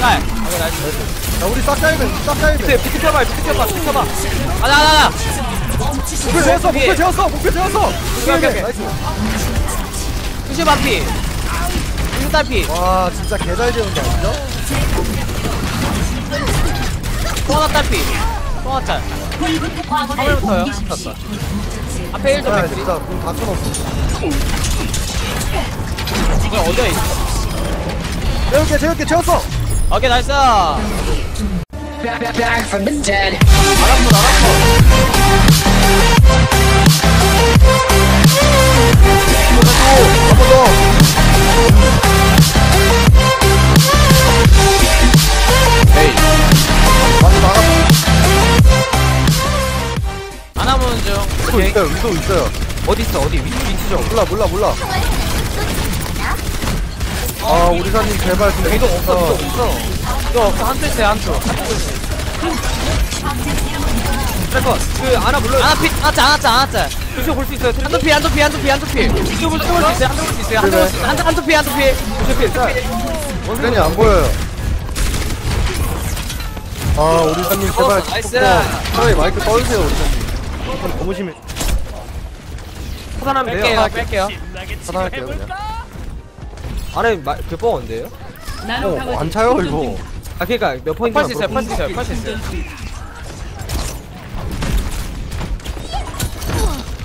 나이스 야 우리 싹 짜이면 싹 짜이면 비트 켜봐 비트 켜봐 비트 켜봐. 아나 아나 아나 목표 재웠어 목표 재웠어 목표 재웠어. 오케이. 나이스. 루시 반피 루시 딸피. 와 진짜 개잘 재운다 진짜? 또 하나 딸피. 또 하나 짤 화면부터요 켰다 앞에 1점 야 맥크리. 진짜 공다 쳐놨어. 이거 어디에 있어 재울게 재울게 재웠어! 오케이 나이스! Back, back, back from the dead. 알았어 알았어 한번더 위도 있어요 위도 있어요. 어디 있어 어디? 위, 위치죠. 몰라 몰라 몰라. 아 우리 사님 제발 좀 이거 없어 이거 없어. 이거 없어. 한쪽 있어요 한쪽. 잠깐 그 아나 물러. 아나 피 아짜 아나짜 아나짜 루시오 볼수 있어요 한도 피 한도 피 한도 피 한도 피. 루시오 볼수 있어요 한도 볼수 있어요. 볼수 있어요 한도 한도 피 한도 피. 루시오 피 원tren이 안 보여요. 아 우리 사님 제발 나이스. 차라리 마이크 꺼주세요 우리 사님. 좀 너무 심해 차단하면 돼요. 뺄게요. 차단할게요 그냥. 안에 그 뻥인데요? 어, 안 차요 이거. 아 그니까 몇 포인트 팔수 있어요 팔수 있어요 팔수 있어요.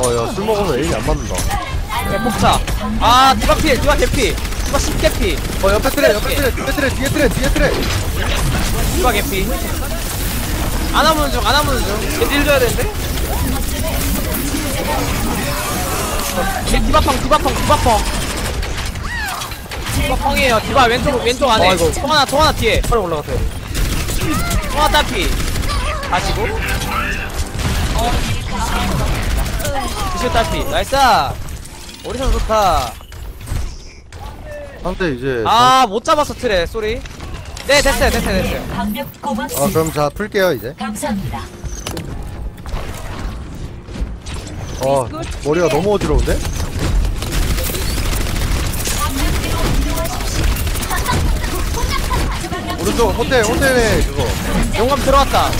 어야 술 먹으면 에임이 안 맞는다. 야 폭사 아 디바 피 디바 개피. 디바 10개 피. 어 옆에 트레 옆에 트레 뒤에 트레 뒤에 트레 뒤에 트레. 디바 개피. 안 하면 중, 안 하면 중. 얘딜 줘야 되는데? 얘 디바펑, 디바펑, 디바펑. 디바펑이에요. 디바 왼쪽, 왼쪽 안에. 아이고. 통 하나, 통 하나 뒤에. 빨리 올라가세요. 통 하나 딸피. 가시고. 기슈 딸피. 나이스! 오리선 좋다. 상대 이제 아, 못 잡았어, 트레. 쏘리. 네, 됐어요, 됐어요, 됐어요. 아. 그럼 자 풀게요 이제 감사합니다. 어 머리가 너무 어지러운데? 오른쪽 호텔 호텔에 그거 용감 들어왔다.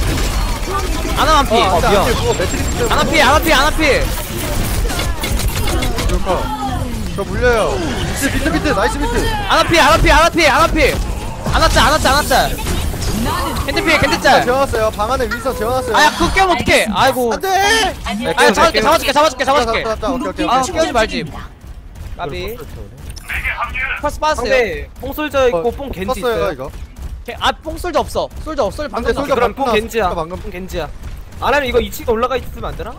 아나만 피. 아 미안. 안돼 그거 매트릭스 때문에 아나 피, 아나 피, 아나 피. 그럴까 저 물려요 비트 비트 비트 나이스 비트 아나 피 아나 피 아나 피 아나피 아나짜 아나짜 아나짜 캔디피 캔디 짤. 재워놨어요. 방 안에 윈선 재워놨어요. 아야 그거 깨면 어떡해 아이고. 안돼 아야 잡아줄게 잡아줄게 잡아줄게 잡아줄게. 잡았다 오케이 오케이. 아 오케이 깨우지 말지. 까비. 퍼스 빠졌어요. 상대 뽕솔저 있고 뽕 겐지 있어요. 이거. 아뽕 솔져 없어. 솔져 없어. 솔져 방금. 솔져 그럼 방금 뽕. 겐지야. 방금. 뽕 겐지야. 안 하면 이거 2층에 올라가 있으면 안 되나?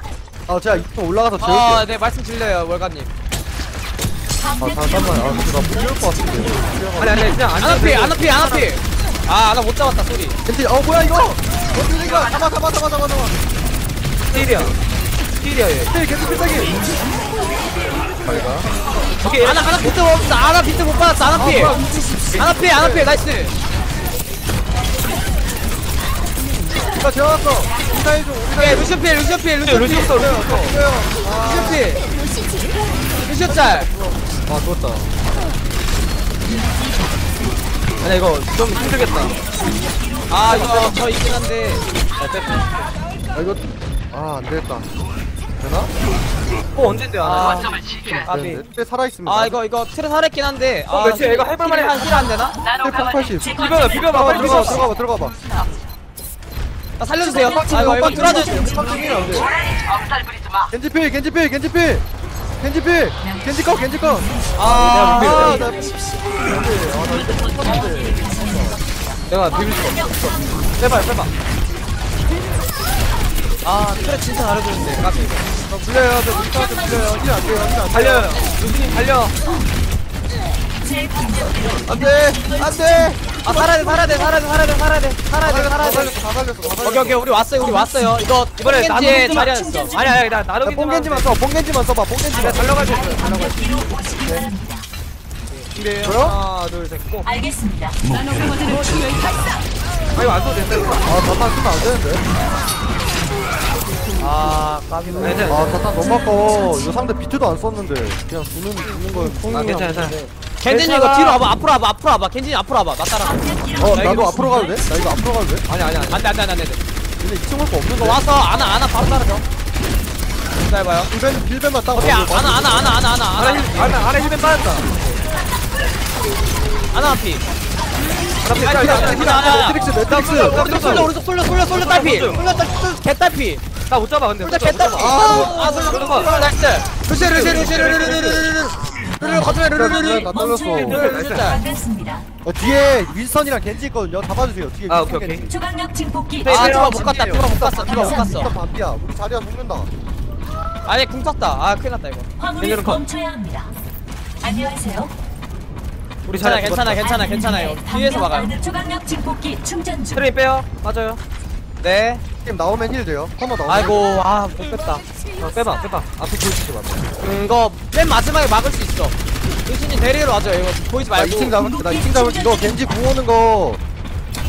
아 제가 이쪽 올라가서 아, 재울게요. 네 말씀 드려요 월가님. 아 잠깐만. 아나 물릴 것 같은데. 아니 아니 그냥 안 아나피 아나피 아나피 아 아나 못 잡았다 소리. 겐지 어 뭐야 이거? 어떻게 이거 잡아 잡아 잡아 잡아 잡아. 스틸이야. 스틸이야 얘. 겐지 겐지 필살기. 오케이 아나 아나 비트 못 받았어. 아나 비트 못 받았어. 아나피 아나피 아나피 나이스. 나 재워놨어? 인사해 줘 오케이 루시오 피 루시오 피 루시오 피 루시 없어 루시 없어. 루시오 피 루시오 짤. 아 좋았다 아니 이거 좀 힘들겠다. 아 이거 저 있긴 한데. 아 이거 아 안되겠다. 되나? 뽕 언제 돼? 아, 안 까비. 되는데? 때 살아있습니다. 아 이거 이거 트레 살았긴 한데. 어, 그렇지, 이거 해볼만해. 한힐안 되나? 때 80. 비벼봐 비벼봐 아 빨리 들어가봐 비벼봐. 들어가봐 들어가봐. 나 살려주세요. 아 이거 이거 들어줘. 겐지필 겐지필 겐지필 겐지 필! 겐지 꺼 겐지 꺼 아 아, 나 내가 비빌 수가 없어. 빼봐 빼봐. 아 트레 진짜 잘해주는데 까비. 나 불려요 저 우리한테 불려요. 힐 안 돼요 힐 안 돼요 달려요. 루스님 달려. 안 돼 안 돼 아 살아야 돼 살아야 돼 살아야 돼 살아야 돼 살아야 돼 살아야 돼 살아야 다돼 살렸어 다 살렸어 다 오케이 살렸어 오케이 우리 왔어요 우리 왔어요 이거 이번에 겐지의 나무 자리 였어 아니 아니 나 야, 뽕겐지만 써 뽕겐지만 써봐 뽕겐지만 있어. 달려갈 수 있어. 저요? 하나 둘셋 고. 알겠습니다. 아 이거 안 써도 된다 이거. 아 자탄 쓰면 안 되는데 아 까비 네, 네. 아 자탄 너무 아까워 이거 상대 비트도 안 썼는데 그냥 주는 주는 거에 아 콩이랑 괜찮아 괜찮아. 겐진이 이거 뒤로 와봐. 앞으로 와봐. 앞으로 와봐. 겐진이 앞으로 와봐. 나 따라 어나 나도 이거 앞으로 가도 돼? 나 이거 앞으로 가도 돼? 아니 아니 아니. 안돼 안돼 안돼 안돼. 근데 2층 할거 이거 없는데. 와서 안아 안아 바로 따라줘. 기다려봐요. 빌벤 빌벤만 딱 오케이 와도 안아 안아 안아 안아 안아 안아 아래 힐 아래 힐맨 빠졌다. 안아 앞이 아래 아, 기다, 기다, 기다, 기다. 매트릭스 매트릭스 오른쪽 솔려 오른쪽 솔려 솔려 솔려 딸피. 솔려 딸 개딸피. 나못 잡아 근데. 잡아, 개딸피. 못 잡아. 아 솔려 솔려 솔려. 나이스 루시 루시 루시 거쳐요 루시 루시 나 떨렸어 반갑습니다. 어 뒤에 윈스턴이랑 겐지 있거든요 잡아주세요 뒤에 아, 오케이, 오케이. 겐지. 초강력 증폭기 아 시작. 디바 못 갔다 디바 못 갔어 디바 못 갔어 윈스턴 반피야 우리 자리야 죽는다 아니 궁 썼다 아 큰일 났다 이거 화물을 컷. 멈춰야 합니다. 안녕하세요. 우리 괜찮아 자리 괜찮아 괜찮아 괜찮아요 뒤에서 막아요 초강력 증폭기 충전 중. 트레인 빼요 빠져요 네 게임 나오면 힐 돼요. 커머 나오면 아이고 아못 뺐다. 어 빼봐 빼봐. 앞에 보여주지 마 음, 이거 맨 마지막에 막을 수 있어. 루시님 대리로 와줘 이거. 보이지 나 말고. 2층 잡을 나 2층 잡을 이거 겐지 궁 오는 거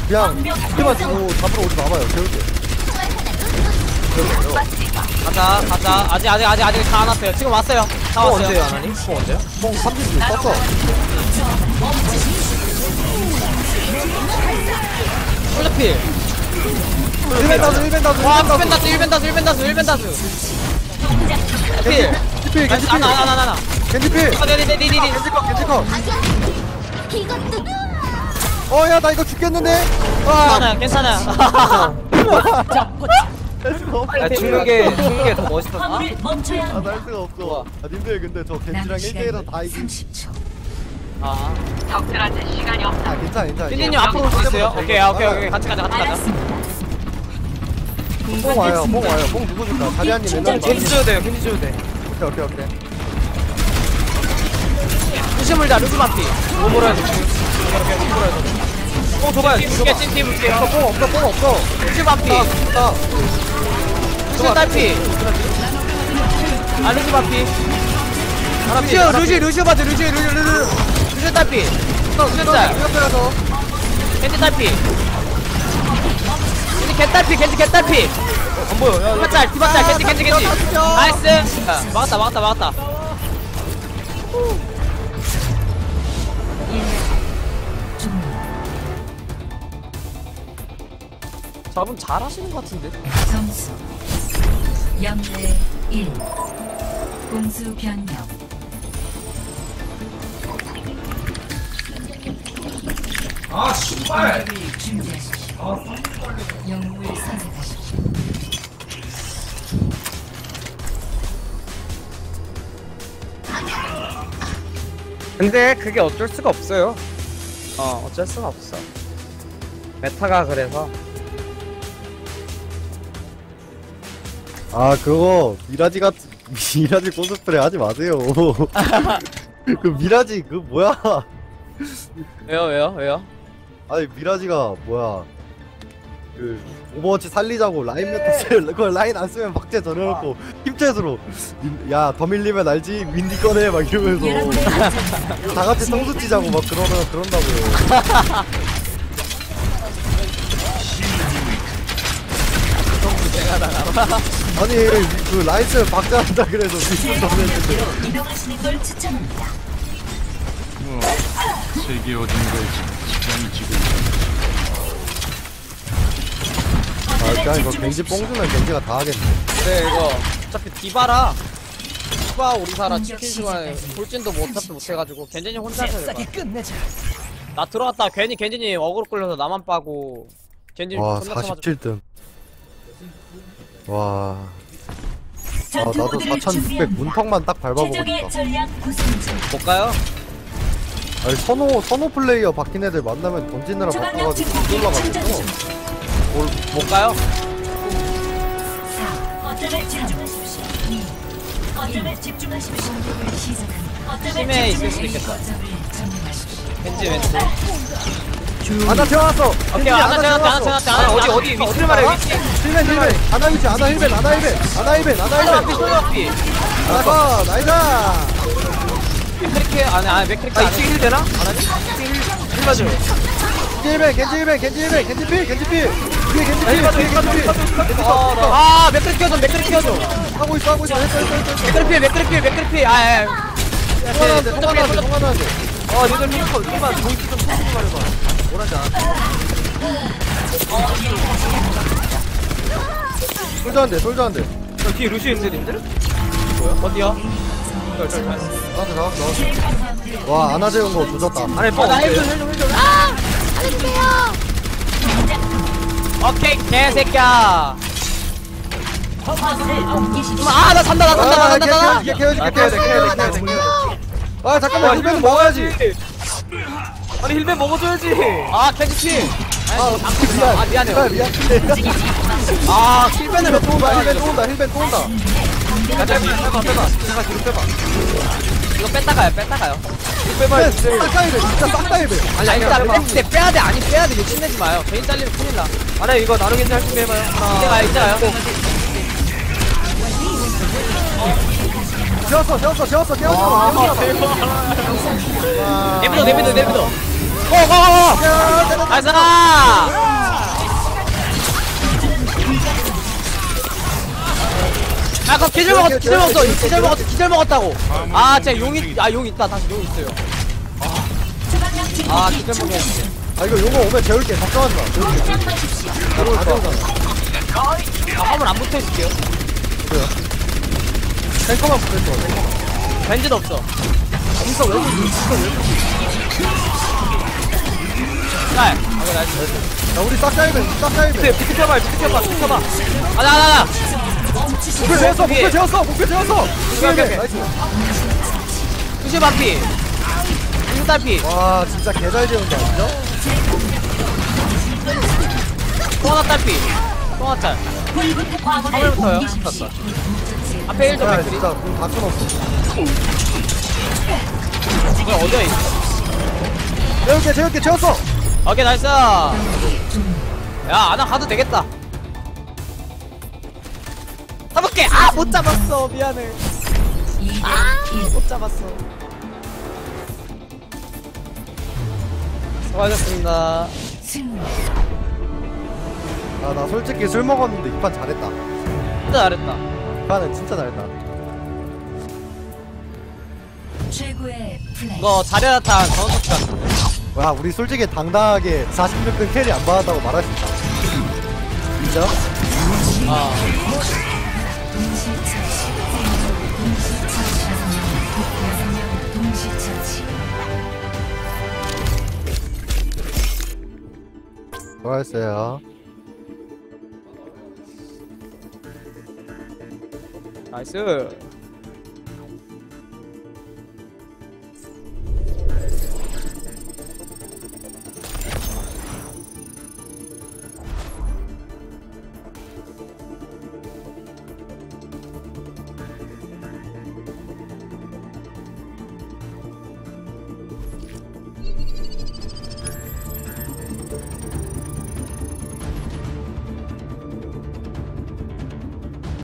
그냥 이만 주고 잡으러 오지 마봐요. 재울게 가자 가자. 아직 아직 아직 아직 다 안 왔어요. 지금 왔어요. 다어 왔어요. 언제요 안 하니? 어 언제요? 뽕 30줄 썼어. 솔저필 1벤 다수 1벤 다수 와 1벤 1벤 다수 1벤 다수 1벤 다수 1벤 다수 필 겐지 필 겐지 아나 아나 필 아나 아나. 겐지 필. 아 네네네네네 겐지 컷 겐지 컷 어야 나 이거 죽겠는데? 아 괜찮아요 괜찮아요. 아 죽는 게 죽는 게더 화물을 멈춰야 아. 날 수가 없어. 아, 님들 근데 저 겐지랑 남은 1대1은 다. 30초. 아. 아, 괜찮아, 괜찮아. 딘딘님 앞으로 올 수 있어요? 오케이 아, 오케이 오케이. 같이 가자 같이 가자. 알았습니다. 뽕 와요, 뽕 와요. 뽕 누구 줄까? 자리한님 맨날 겐지 줘도 돼요 겐지 줘도 돼. 오케이, 오케이, 오케이. 루시 물자 루시 마피. 뭐 몰아야 돼? 어, 줘봐요 팀 찐팀 볼게요. 뽕 없어, 뽕 없어. 루시 마피. 아, 루시 딸피. 아 루시 마피. 루시 루시 루시 맞아 루시 루시 루시 루시 딸피. 루시 딸. 겐지 딸피 개딸피 겐지 개딸피 안 보여 디바짤 디바짤 겐지 겐지 겐지 나이스 아, 막았다 막았다 막았다 저분 잘하시는 것 같은데 점수 0대 1. 공수 변경. 아, 씨발! 준비하십시오. 영웅을 선택하십시오. 근데 그게 어쩔 수가 없어요 어 어쩔 수가 없어 메타가 그래서 아, 그거, 미라지 같, 미라지 코스프레 하지 마세요. 그 미라지, 그 뭐야. 왜요 왜요 왜요 아니, 미라지가 뭐야. 그, 오버워치 살리자고 라인 메타 쓸, 그걸 라인 안 쓰면 박제 전해놓고, 힙챗으로, 야, 더 밀리면 알지? 윈디 꺼내, 막 이러면서. 다 같이 성수 찌자고 막 그러면 그런다고요. 아니 그 라이스 박자 한다 그래서 미친 놈했는데 이동하시는 걸 추천합니다. 세계 어딘가에 시간이 지고 아 그냥 이거 겐지 뽕 주면 겐지가 다 하겠네. 근데 이거 어차피 디바라 디바 우리사라 치킨 시간에 돌진도 뭐 어차피 못해가지고 겐진이 혼자서 해봐 나 들어갔다. 괜히 겐진이 어그로 끌려서 나만 빠고 겐진이 와 존나 쳐가지고. 47등. 와. 아, 나도 모드를 4600 준비합니다. 문턱만 딱 밟아보고 있다. 못 가요? 아니 선호 선호 플레이어 바뀐 애들 만나면 던지느라 바빠가지고 못 올라가겠어 중. 뭘, 못 가요? 4. 거점에 집중하십시오. 2. 거점에 집중하십시오. 공격을 시작합니다. 거점에 팀에 있을 수도. 있겠다. 겐지 왼쪽 아나 태어났어 오케이 아나 생각해 아나 아 아나 어디 어디 위치를 말해 위치 힐벤 힐벤 아나 위치 아나 힐벤 아나 힐벤 아나 힐벤 아나 힐벤 소리 앞이 아나 컷 나이다 맥크리케 아니 아니 맥크리케 아 아니 2층 힐 되나? 안 하니? 2층 힐 맞아 겐지 힐벤 겐지 힐벤 겐지 힐벤 겐지 필 겐지 필 뒤에 겐지 뒤에 겐지 맞아 아 맥크리 끼워줘 맥크리 끼워줘. 하고 있어 하고 있어 했어 했어 했어 맥크리 피해 맥크리 피해 맥크리 피해. 아예 통화나는데 통화나는데 통화나는데 어 니들 핑크 좀만 보이스 좀 쳐주고 말해봐. 뭐라지 솔저한데 솔저한데 저 뒤에 루시 있는데 님들? 어디요? 나한테 잡았어 와. 안아 재운 거 조졌다. 안에 뻥. 아, 나 없어요 헬좀 헬좀 헬좀 아! 알려주세요 오케이 개새끼야. 아나 산다 나 산다 나 산다 나 이게 아, 케어지 케어야 돼, 케어야 돼, 케어야 돼. 아 잠깐만 힐벤 먹어야지. 아니 힐맨 먹어줘야지. 아 캐치치 아 미안 아 미안해요 아 미안. 아몇또 온다 힐벤 또 온다 힐벤 또 온다. 가자 빼봐 빼봐 제가 뒤로 빼봐 이거 뺐다가요 뺐다가요. 힐벤 싹다 힐벤 진짜 싹다 힐벤 아니 아니 빼봐, 빼봐. 근데 빼야돼 아니 빼야돼. 이거 끝내지 마요. 개인 잘리면 큰일 나. 안에 이거 나누겠지 할 준비 해봐요. 하나 이제 가요 이제 가요. 재웠어 재웠어 재웠어 재웠어. 내비도 내비도 내비도 고고고 나이스 아 그럼 기절 먹었어 기절 먹었어. 기절 먹었어 기절 먹었다고. 아 제가 용이 아용 있다. 다시 용 있어요. 아 기절 먹었어. 아 이거 요거 오면 재울게. 걱정하지 마. 재울게 다 재우잖아 아 화물 안 붙어 있을게요. 탱커만 붙어있어. 탱커만 벤즈도 없어. 진짜 왜 이렇게 진짜 왜 이렇게 짤 오케이 나이스. 야 우리 싹다 힐벤 싹다 힐벤. 밑에 밑에 펴봐 밑에 펴봐 밑에 펴봐. 가자 목표 재웠어 목표 재웠어 목표 재웠어. 오케이, 오케이. 나이스 투시 반피 흰딸피. 와 진짜 개잘 재운다 진짜? 또 하나 딸피. 또 하나 짤 화물부터요? 앞에 1점 야 맥크리. 진짜 공다 쳐놨어. 이거 어디야 있어 재울게 재울게 재웠어. 오케이 나이스. 야 아나 가도 되겠다 해볼게. 아 못 잡았어. 미안해. 아 못 잡았어. 수고하셨습니다. 아나 솔직히 술 먹었는데 이 판 잘했다. 진짜 잘했다. 이 판은 진짜 잘했다. 최고의 플레이. 이거 자리아탄 전원터치 같은 와 우리 솔직히 당당하게 46등 캐리 안 받았다고 말할 수 있다. 진짜? 아. 수고하셨어요. 나이스